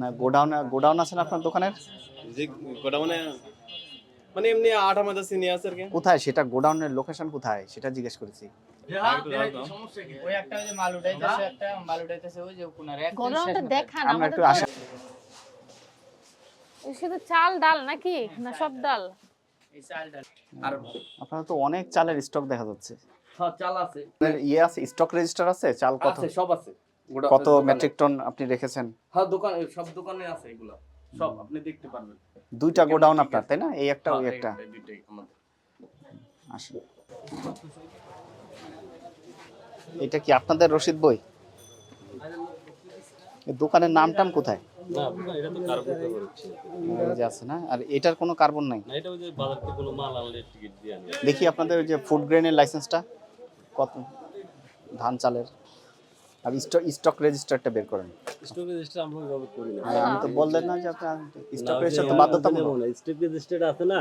না godown godown আছে না আপনার দোকানের? যে গোডাউনে মানে এমনি আটা আর কোথায়? সেটা গোডাউনের লোকেশন কোথায়? সেটা জিজ্ঞেস করেছি। ওই একটা ওই যে মাল উঠাইতেছে একটা মাল উঠাইতেছে ওই যে কোনারে এক গরমটা দেখান আমরা একটু আসা শুধু চাল ডাল নাকি? না সব ডাল। আপনার তো অনেক চালের স্টক দেখা যাচ্ছে। হ্যাঁ চাল আছে। ইয়ে আছে স্টক রেজিস্টার আছে? চাল কত? আছে সব আছে। কত মেট্রিক টন আপনি রেখেছেন? হ্যাঁ দোকান সব দোকানে আছে এগুলা। সব আপনি দেখতে পারবেন। দুইটা গোডাউন আপনার তাই না? এই একটা ওই হ্যাঁ, একটা। আসেন। এটা কি আপনাদের রশিদ বই? এই দোকানের নাম টাম কোথায়? না আপনার এটা তো কার্বন করেছে এই যে আছে না? আর এটার কোনো কার্বন নাই? না এটা ওই যে বাজার থেকে কোনো মাল আনলে টিকিট দিয়ে আনি। দেখি আপনাদের ওই যে ফুড গ্রেনের লাইসেন্সটা কত? ধান চালের। আর স্টক স্টক রেজিস্টারটা বের করেন। স্টক রেজিস্টার আমরা ওইভাবে করি না। আর আমি তো বললেন না যে আপনার স্টক রেজিস্টার তো বাধ্যতামূলক। স্টক রেজিস্টার আছে না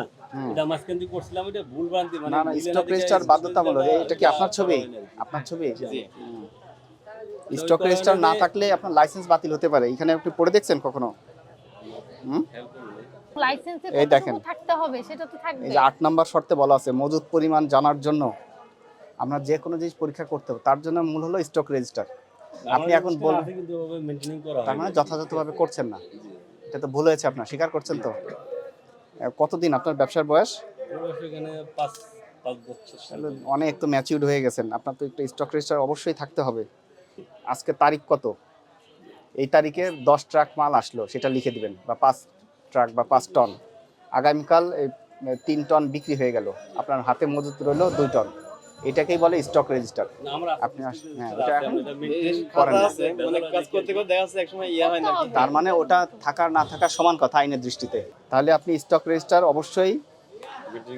এটা মাঝখান দিয়ে করছিলাম এটা ভুল ভ্রান্তি মানে না না স্টক রেজিস্টার বাধ্যতামূলক। এটা কি আপনার ছবি? আপনার ছবি? জি স্টক রেজিস্টার না থাকলে আপনার লাইসেন্স বাতিল হতে পারে। এখানে আপনি পড়ে দেখছেন কখনো? হুম? লাইসেন্সে এই দেখেন। থাকতে হবে সেটা তো থাকবে। এই যে আট নাম্বার শর্তে বলা আছে মজুদ পরিমাণ জানার জন্য আমরা যে কোনো জিনিস পরীক্ষা করতে হবে তার জন্য মূল হলো স্টক রেজিস্টার আপনি এখন register কিন্তু ওভাবে মেইনটেইন করা তার মানে যথাযথভাবে করছেন না। এটা তো ভুল হয়েছে আপনার স্বীকার করছেন তো? কতদিন আপনার ব্যবসার বয়স? অনেক তো ম্যাচিউর্ড হয়ে গেছেন। আপনার তো একটা স্টক রেজিস্টার অবশ্যই থাকতে হবে। আজকে তারিখ কত? এই তারিখে দশ ট্রাক মাল আসলো সেটা লিখে দিবেন বা পাঁচ ট্রাক বা পাঁচ টন আগামীকাল এই তিন টন বিক্রি হয়ে গেল। আপনার হাতে মজুত রইল দুই টন এটাকেই বলে স্টক রেজিস্টার আপনি হ্যাঁ, ওটা এখন- করেন মানে কাজ করতে করতে দেখা যাচ্ছে একসময় ইয়া হয় না তার মানে ওটা থাকার না থাকার সমান কথা আইনের দৃষ্টিতে। তাহলে আপনি স্টক রেজিস্টার অবশ্যই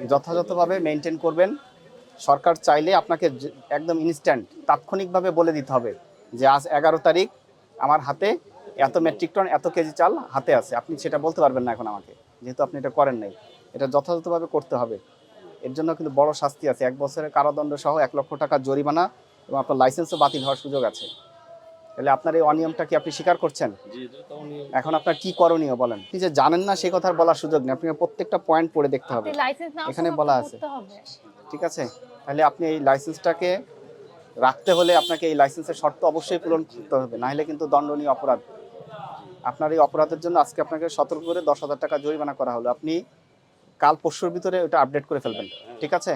যথাযথভাবে মেনটেন করবেন। সরকার চাইলে আপনাকে একদম ইনস্ট্যান্ট তাৎক্ষণিকভাবে বলে দিতে হবে যে আজ এগারো তারিখ আমার হাতে এত মেট্রিক টন এত কেজি চাল হাতে আছে। আপনি সেটা বলতে পারবেন না এখন আমাকে যেহেতু আপনি এটা করেন নাই। এটা যথাযথভাবে করতে হবে। এর জন্য কিন্তু বড় শাস্তি আছে। এক বছরের কারাদণ্ড সহ এক লক্ষ টাকা জরিমানা এবং আপনার লাইসেন্সও বাতিল হওয়ার সুযোগ আছে। তাহলে আপনার এই অনিয়মটা কি আপনি স্বীকার করছেন? এখন আপনার কি করণীয় বলেন? আপনি যে জানেন না সে কথার বলার সুযোগ নেই। আপনাকে প্রত্যেকটা পয়েন্ট পড়ে দেখতে হবে। এখানে বলা আছে। ঠিক আছে? তাহলে আপনি এই লাইসেন্সটাকে রাখতে হলে আপনাকে এই লাইসেন্সের শর্ত অবশ্যই পূরণ করতে হবে। নাহলে কিন্তু দণ্ডনীয় অপরাধ। আপনার এই অপরাধের জন্য আজকে আপনাকে সতর্ক করে দশ হাজার টাকা জরিমানা করা হলো। আপনি কাল পরশুর ভিতরে ওটা আপডেট করে ফেলবেন। ঠিক আছে?